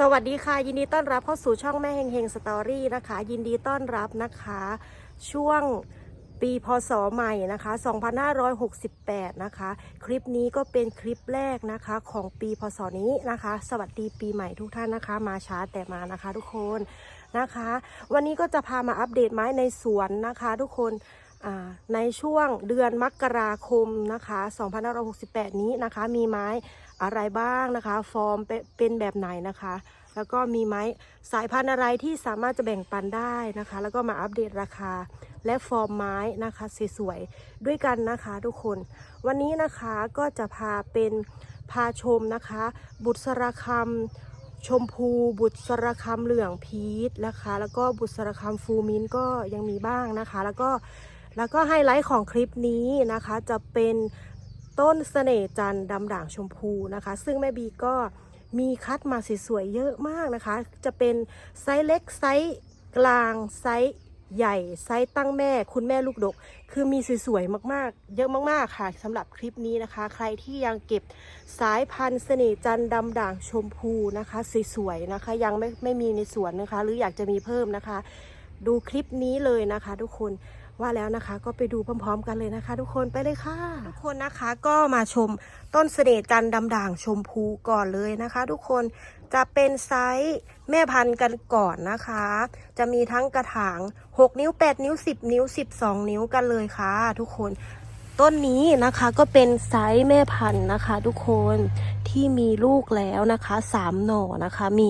สวัสดีค่ะ ยินดีต้อนรับเข้าสู่ช่องแม่เฮงเฮงสตอรี่นะคะ ยินดีต้อนรับนะคะ ช่วงปีพศใหม่นะคะ 2568 นะคะ คลิปนี้ก็เป็นคลิปแรกนะคะของปีพศนี้นะคะ สวัสดีปีใหม่ทุกท่านนะคะ มาช้าแต่มานะคะทุกคนนะคะ วันนี้ก็จะพามาอัปเดตไม้ในสวนนะคะทุกคนในช่วงเดือนมกราคมนะคะ 2568 นี้นะคะ มีไม้ อะไรบ้างนะคะ ฟอร์มเป็นแบบไหนนะคะ แล้วก็มีไม้สายพันธุ์อะไรที่สามารถจะแบ่งปันได้นะคะ แล้วก็มาอัปเดตราคา และฟอร์มไม้นะคะสวยๆด้วยกันนะคะทุกคน วันนี้นะคะก็จะพาเป็นพาชมนะคะ บุษราคำชมพู บุษรคำเหลืองพีชนะคะ แล้วก็บุษรคำฟูมินก็ยังมีบ้างนะคะ แล้วก็แล้วก็ไฮไลท์ของคลิปนี้นะคะจะเป็น ต้นเสน่จันดำด่างชมพูนะคะ ซึ่งแม่บีก็มีคัดมาสวยๆเยอะมากนะคะ จะเป็นไซส์เล็กไซส์กลางไซส์ใหญ่ไซส์ตั้งแม่ คุณแม่ลูกดก คือมีสวยๆมากๆ เยอะมากๆค่ะสำหรับคลิปนี้นะคะ ใครที่ยังเก็บสายพันธุ์เสน่ห์จันดำด่างชมพูนะคะสวยๆนะคะ ยังไม่ไม่มีในสวนนะคะ หรืออยากจะมีเพิ่มนะคะ ดูคลิปนี้เลยนะคะ ทุกคน ว่าแล้วนะคะก็ไปดูพร้อมๆ กันเลยนะคะ ทุกคนไปเลยค่ะ ทุกคนนะคะก็มาชมต้นเสน่ห์จันดำด่างชมพูก่อนเลยนะคะ ทุกคนจะเป็นไซส์แม่พันธุ์กันก่อนนะคะ จะมีทั้งกระถาง 6 นิ้ว 8 นิ้ว 10 นิ้ว 12 นิ้วกันเลยค่ะ ทุกคนต้นนี้นะคะก็เป็นไซส์แม่พันธุ์นะคะ ทุกคนที่มีลูกแล้วนะคะสามหน่อนะคะ มี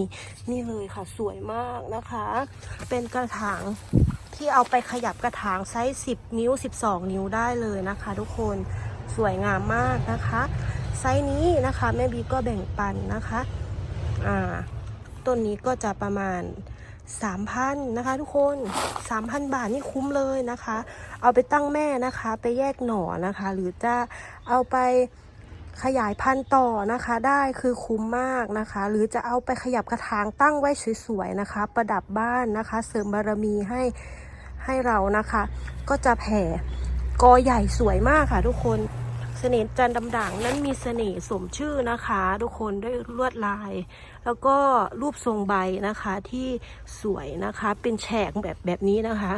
นี่เลยค่ะสวยมากนะคะ เป็นกระถาง ที่เอาไปขยับกระถางไซส์10 นิ้ว 12 นิ้วได้เลยนะคะ ทุกคนสวยงามมากนะคะ ไซส์นี้นะคะแม่บีก็แบ่งปันนะคะอ่าต้นนี้ก็จะประมาณ 3,000นะคะทุกคน 3,000 บาทนี่คุ้มเลยนะคะ เอาไปตั้งแม่นะคะ ไปแยกหน่อนะคะ หรือจะเอาไปขยายพันธุ์ต่อนะคะได้คือคุ้มมากนะคะ หรือจะเอาไปขยับกระถางตั้งไว้สวยๆนะคะ ประดับบ้านนะคะ เสริมบารมีให้ ให้เรานะคะ ก็จะแผ่กอใหญ่สวยมากค่ะ ทุกคนเสน่ห์จันดำด่างนั้นมีเสน่ห์สมชื่อนะคะ ทุกคนด้วยลวดลาย แล้วก็รูปทรงใบนะคะที่สวยนะคะเป็นแฉกแบบแบบนี้นะคะ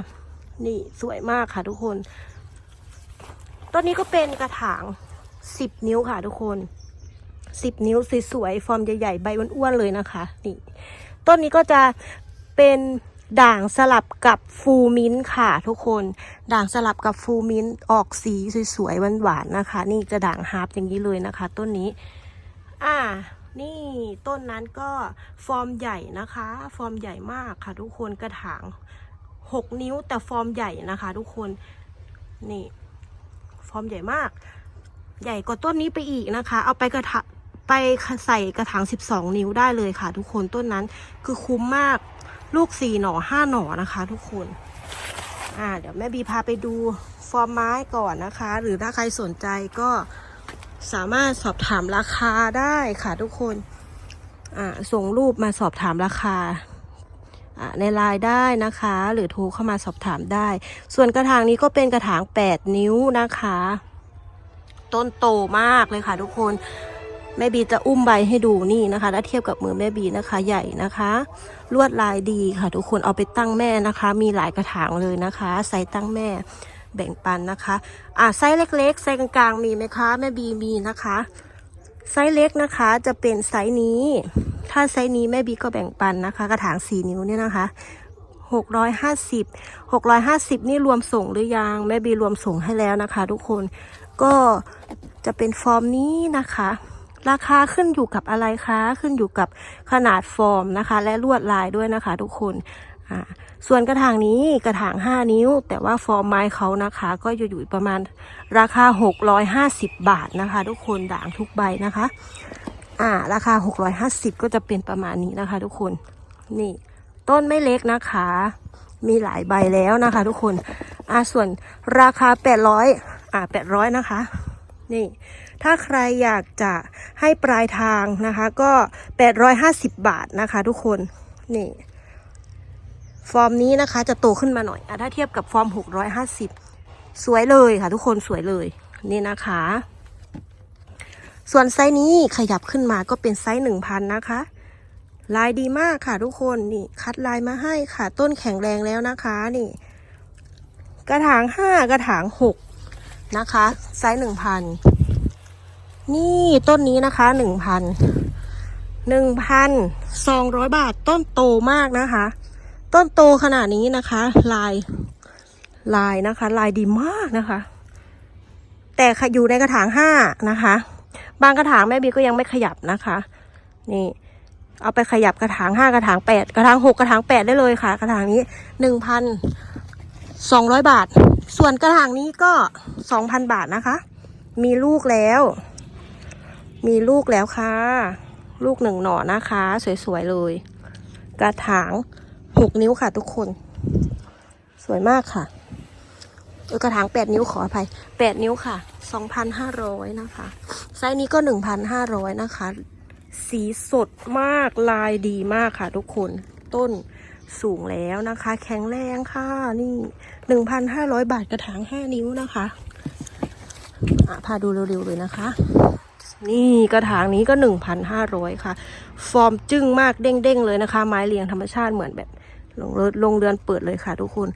นี่สวยมากค่ะทุกคนต้นนี้ก็เป็นกระถาง 10 นิ้วค่ะทุกคน10นิ้วสวยๆ ฟอร์มใหญ่ๆ ใบอ้วนๆ เลยนะคะ นี่ ต้นนี้ก็จะเป็น ด่างสลับกับฟูมินท์ค่ะทุกคน ด่างสลับกับฟูมินท์ออกสีสวยๆหวานๆนะคะ นี่จะด่างฮาร์ปอย่างนี้เลยนะคะ ต้นนี้ อ่า นี่ต้นนั้นก็ฟอร์มใหญ่นะคะ ฟอร์มใหญ่มากค่ะ ทุกคนกระถาง6นิ้วแต่ฟอร์มใหญ่นะคะ ทุกคนนี่ ฟอร์มใหญ่มาก ใหญ่กว่าต้นนี้ไปอีกนะคะ เอาไปกระถาไปใส่กระถาง 12 นิ้วได้เลยค่ะ ทุกคนต้นนั้นคือคุ้มมาก ลูกสี่หน่อห้าหน่อนะคะทุกคน อ่า เดี๋ยวแม่บีพาไปดูฟอร์มไม้ก่อนนะคะ หรือถ้าใครสนใจก็สามารถสอบถามราคาได้ค่ะทุกคน อ่า ส่งรูปมาสอบถามราคาอ่าในไลน์ได้นะคะ หรือโทรเข้ามาสอบถามได้ ส่วนกระถางนี้ก็เป็นกระถาง 8 นิ้วนะคะ ต้นโตมากเลยค่ะทุกคน แม่บีจะอุ้มใบให้ดูนี่นะคะถ้าเทียบกับมือแม่บีนะคะ ใหญ่นะคะ ลวดลายดีค่ะ ทุกคนเอาไปตั้งแม่นะคะ มีหลายกระถางเลยนะคะไซส์ตั้งแม่แบ่งปันนะคะ อ่าไซส์เล็กๆไซส์กลางๆมีไหมคะแม่บีมีนะคะ ไซส์เล็กนะคะจะเป็นไซส์นี้ ถ้าไซส์นี้แม่บีก็แบ่งปันนะคะ กระถางสี่นิ้วเนี่ยนะคะหกร้อยห้าสิบหกร้อยห้าสิบนี่รวมส่งหรือยัง แม่บีรวมส่งให้แล้วนะคะ ทุกคนก็จะเป็นฟอร์มนี้นะคะ ราคาขึ้นอยู่กับอะไรคะ ขึ้นอยู่กับขนาดฟอร์มนะคะ และลวดลายด้วยนะคะ ทุกคนอ่าส่วนกระถางนี้กระถาง 5 นิ้ว แต่ว่าฟอร์มไม้เขานะคะ ก็จะอยู่ประมาณราคา 650 บาทนะคะ ทุกคนด่างทุกใบนะคะ อ่า ราคา 650 ก็จะเป็นประมาณนี้นะคะ ทุกคนนี่ ต้นไม่เล็กนะคะ มีหลายใบแล้วนะคะ ทุกคนอ่าส่วนราคา 800อ่า800 นะคะ นี่ ถ้าใครอยากจะให้ปลายทางนะคะ ก็ 850 บาทนะคะทุกคน นี่ ฟอร์มนี้นะคะจะโตขึ้นมาหน่อยอถ้าเทียบกับฟอร์ม 650 สวยเลยค่ะ ทุกคนสวยเลย นี่นะคะ ส่วนไซส์นี้ขยับขึ้นมาก็เป็นไซส์ 1,000 นะคะ ลายดีมากค่ะทุกคน นี่ คัดลายมาให้ค่ะ ต้นแข็งแรงแล้วนะคะ นี่ กระถางห้ากระถางหก นะคะ ไซส์หนึ่งพันนี่ต้นนี้นะคะหนึ่งพันหนึ่งพันสองร้อยบาทต้นโตมากนะคะ ต้นโตขนาดนี้นะคะ ลายลายนะคะ ลายดีมากนะคะ แต่อยู่ในกระถางห้านะคะ บางกระถางแม่บีก็ยังไม่ขยับนะคะ นี่เอาไปขยับกระถางห้ากระถางแปดกระถางหกกระถางแปดได้เลยค่ะ กระถางนี้หนึ่งพันสองร้อยบาท ส่วนกระถางนี้ก็สองพันบาทนะคะ มีลูกแล้ว มีลูกแล้วค่ะ ลูกหนึ่งหน่อนะคะ สวยๆเลย กระถางหกนิ้วค่ะทุกคน สวยมากค่ะเออกระถางแปดนิ้วขออภัยแปดนิ้วค่ะสองพันห้าร้อยนะคะ ไซส์นี้ก็หนึ่งพันห้าร้อยนะคะ สีสดมากลายดีมากค่ะทุกคน ต้น สูงแล้วนะคะ แข็งแรงค่ะนี่หนึ่งพันห้าร้อยบาทกระถางห้านิ้วนะคะพาดูเร็วๆเลยนะคะ นี่กระถางนี้ก็หนึ่งพันห้าร้อยค่ะ ฟอร์มจึ้งมากเด้งๆเลยนะคะ ไม้เรียงธรรมชาติเหมือนแบบลงเรือนลงเรือนเปิดเลยค่ะ ทุกคน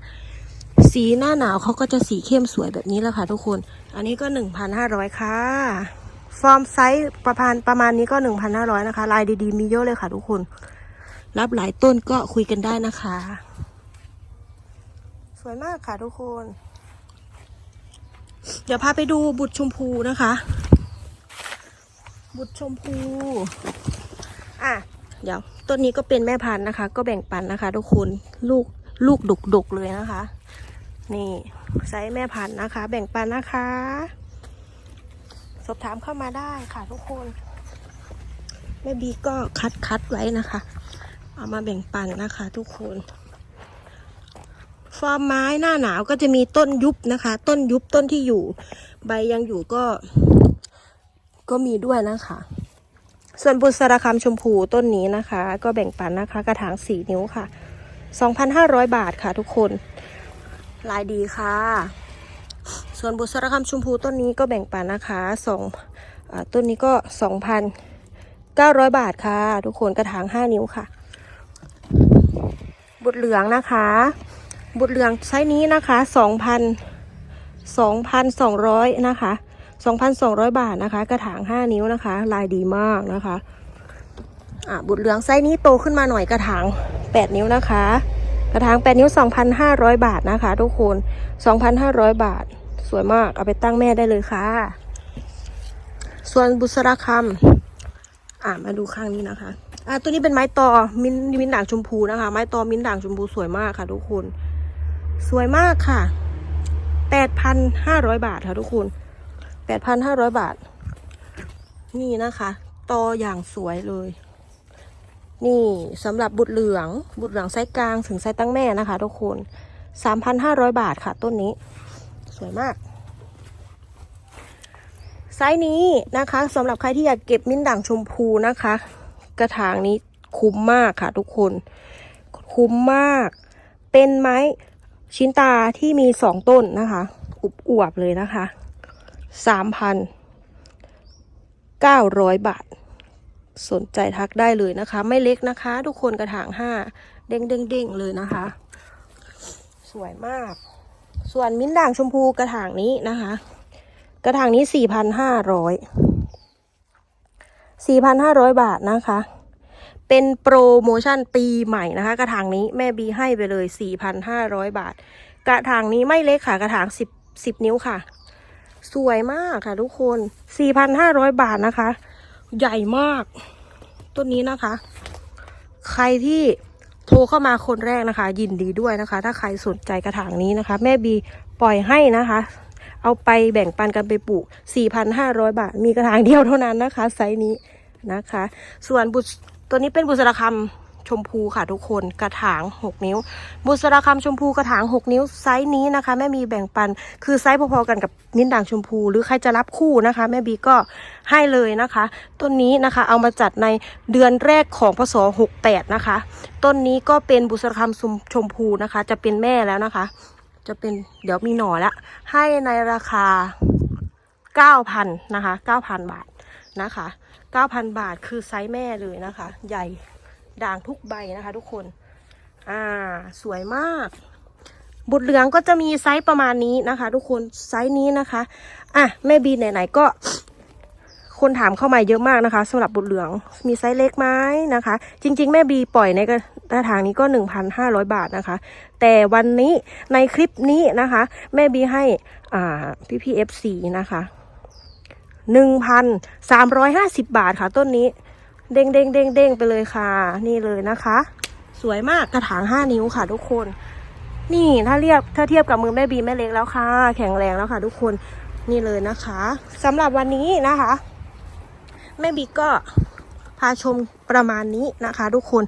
สีหน้าหนาวเขาก็จะสีเข้มสวยแบบนี้แหละค่ะ ทุกคน อันนี้ก็หนึ่งพันห้าร้อยค่ะฟอร์มไซส์ประมาณประมาณนี้ก็หนึ่งพันห้าร้อยนะคะ ลายดีๆมีเยอะเลยค่ะ ทุกคน รับหลายต้นก็คุยกันได้นะคะ สวยมากค่ะทุกคน เดี๋ยวพาไปดูบุตรชมพูนะคะ บุตรชมพู อะ เดี๋ยวต้นนี้ก็เป็นแม่พันธุ์นะคะ ก็แบ่งปันนะคะ ทุกคนลูกลูกดกๆเลยนะคะ นี่ไซส์แม่พันธุ์นะคะ แบ่งปันนะคะ สอบถามเข้ามาได้ค่ะทุกคนแม่บีก็คัดคัดไว้นะคะ เอามาแบ่งปันนะคะทุกคน ฟอร์มไม้หน้าหนาวก็จะมีต้นยุบนะคะ ต้นยุบต้นที่อยู่ ใบยังอยู่ก็ ก็มีด้วยนะคะ ส่วนบุษราคำชมพูต้นนี้นะคะ ก็แบ่งปันนะคะ กระถางสี่นิ้วค่ะ 2,500 บาทค่ะทุกคน ลายดีค่ะ ส่วนบุษราคำชมพูต้นนี้ก็แบ่งปันนะคะสองอต้นนี้ก็สองพันเก้าร้อยบาทค่ะ ทุกคนกระถางห้านิ้วค่ะ บุตรเหลืองนะคะ บุตรเหลืองไซส์นี้นะคะสองพันสองพันสองร้อยนะคะสองพันสองร้อยบาทนะคะ กระถางห้านิ้วนะคะ ลายดีมากนะคะอะบุตรเหลืองไซส์นี้โตขึ้นมาหน่อยกระถางแปดนิ้วนะคะ กระถางแปดนิ้วสองพันห้าร้อยบาทนะคะ ทุกคนสองพันห้าร้อยบาท สวยมากเอาไปตั้งแม่ได้เลยค่ะ ส่วนบุษราคำอ่ามาดูข้างนี้นะคะ อ่าตัวนี้เป็นไม้ตอมิ้นมิ้นด่างชมพูนะคะ ไม้ตอมิ้นด่างชมพูสวยมากค่ะ ทุกคน สวยมากค่ะแปดพันห้าร้อยบาทค่ะทุกคนแปดพันห้าร้อยบาท นี่นะคะ ตออย่างสวยเลย นี่สำหรับบุตรเหลือง บุตรเหลืองไซส์กลางถึงไซส์ตั้งแม่นะคะ ทุกคนสามพันห้าร้อยบาทค่ะ ต้นนี้ สวยมากไซส์นี้นะคะสำหรับใครที่อยากเก็บมิ้นด่างชมพูนะคะ กระถางนี้คุ้มมากค่ะทุกคน คุ้มมาก เป็นไม้ชิ้นตาที่มีสองต้นนะคะ อุบอวบเลยนะคะสามพันเก้าร้อยบาท สนใจทักได้เลยนะคะ ไม่เล็กนะคะ ทุกคนกระถางห้าเด้งเด้งเด้งเลยนะคะ สวยมาก ส่วนมิ้นด่างชมพูกระถางนี้นะคะ กระถางนี้สี่พันห้าร้อย สี่พันห้าร้อยบาทนะคะ เป็นโปรโมชั่นปีใหม่นะคะ กระถางนี้แม่บีให้ไปเลยสี่พันห้าร้อยบาท กระถางนี้ไม่เล็กค่ะ กระถางสิบสิบนิ้วค่ะ สวยมากค่ะทุกคนสี่พันห้าร้อยบาทนะคะ ใหญ่มาก ต้นนี้นะคะ ใครที่โทรเข้ามาคนแรกนะคะ ยินดีด้วยนะคะ ถ้าใครสนใจกระถางนี้นะคะ แม่บีปล่อยให้นะคะ เอาไปแบ่งปันกันไปปลูก 4,500 บาท มีกระถางเดียวเท่านั้นนะคะ ไซส์นี้นะคะ ส่วนบุษตัวนี้เป็นบุษราคำชมพูค่ะทุกคนกระถาง 6 นิ้ว บุษราคำชมพูกระถาง 6 นิ้วไซส์นี้นะคะ แม่มีแบ่งปันคือไซส์พอๆกันกับมิ้นด่างชมพู หรือใครจะรับคู่นะคะ แม่บีก็ให้เลยนะคะ ต้นนี้นะคะเอามาจัดในเดือนแรกของพศ68นะคะ ต้นนี้ก็เป็นบุษราคำชมพูนะคะ จะเป็นแม่แล้วนะคะ จะเป็นเดี๋ยวมีหน่อละให้ในราคา 9,000นะคะ 9,000 บาทนะคะ 9,000 บาทคือไซส์แม่เลยนะคะ ใหญ่ด่างทุกใบนะคะทุกคน อ่า สวยมาก บุตรเหลืองก็จะมีไซส์ประมาณนี้นะคะ ทุกคน ไซส์นี้นะคะ อะ แม่บีไหนๆก็ คนถามเข้ามาเยอะมากนะคะสำหรับบุตรเหลืองมีไซส์เล็กไหมนะคะ จริง ๆ แม่บีปล่อยในกระถางนี้ก็ 1,500 บาทนะคะ แต่วันนี้ในคลิปนี้นะคะ แม่บีให้อ่าพี่พีเอฟซีนะคะ1,350บาทค่ะ ต้นนี้ เด้งเด้งเด้งเด้งไปเลยค่ะ นี่เลยนะคะ สวยมากกระถาง5นิ้วค่ะทุกคน นี่ถ้าเรียบถ้าเทียบกับมือแม่บีแม่เล็กแล้วค่ะ แข็งแรงแล้วค่ะ ทุกคนนี่เลยนะคะสำหรับวันนี้นะคะ แม่บีก็พาชมประมาณนี้นะคะทุกคน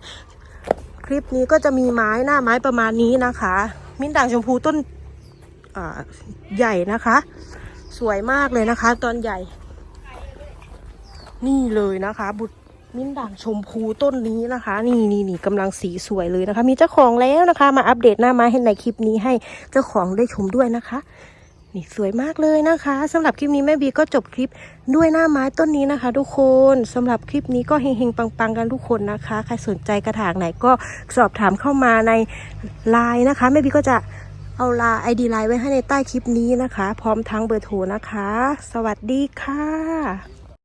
คลิปนี้ก็จะมีไม้หน้าไม้ประมาณนี้นะคะ มิ้นท์ด่างชมพูต้นใหญ่นะคะ สวยมากเลยนะคะ ตอนใหญ่ นี่เลยนะคะ บุตรมิ้นท์ด่างชมพูต้นนี้นะคะ นี่นี่นี่กำลังสีสวยเลยนะคะ มีเจ้าของแล้วนะคะ มาอัปเดตหน้าไม้ให้ในคลิปนี้ให้เจ้าของได้ชมด้วยนะคะ นี่สวยมากเลยนะคะสำหรับคลิปนี้แม่บีก็จบคลิปด้วยหน้าไม้ต้นนี้นะคะ ทุกคนสำหรับคลิปนี้ก็เฮงๆปังๆกันทุกคนนะคะ ใครสนใจกระถางไหนก็สอบถามเข้ามาในไลน์นะคะแม่บีก็จะเอาไลน์ไอดีไลน์ไว้ให้ในใต้คลิปนี้นะคะ พร้อมทั้งเบอร์โทรนะคะ สวัสดีค่ะ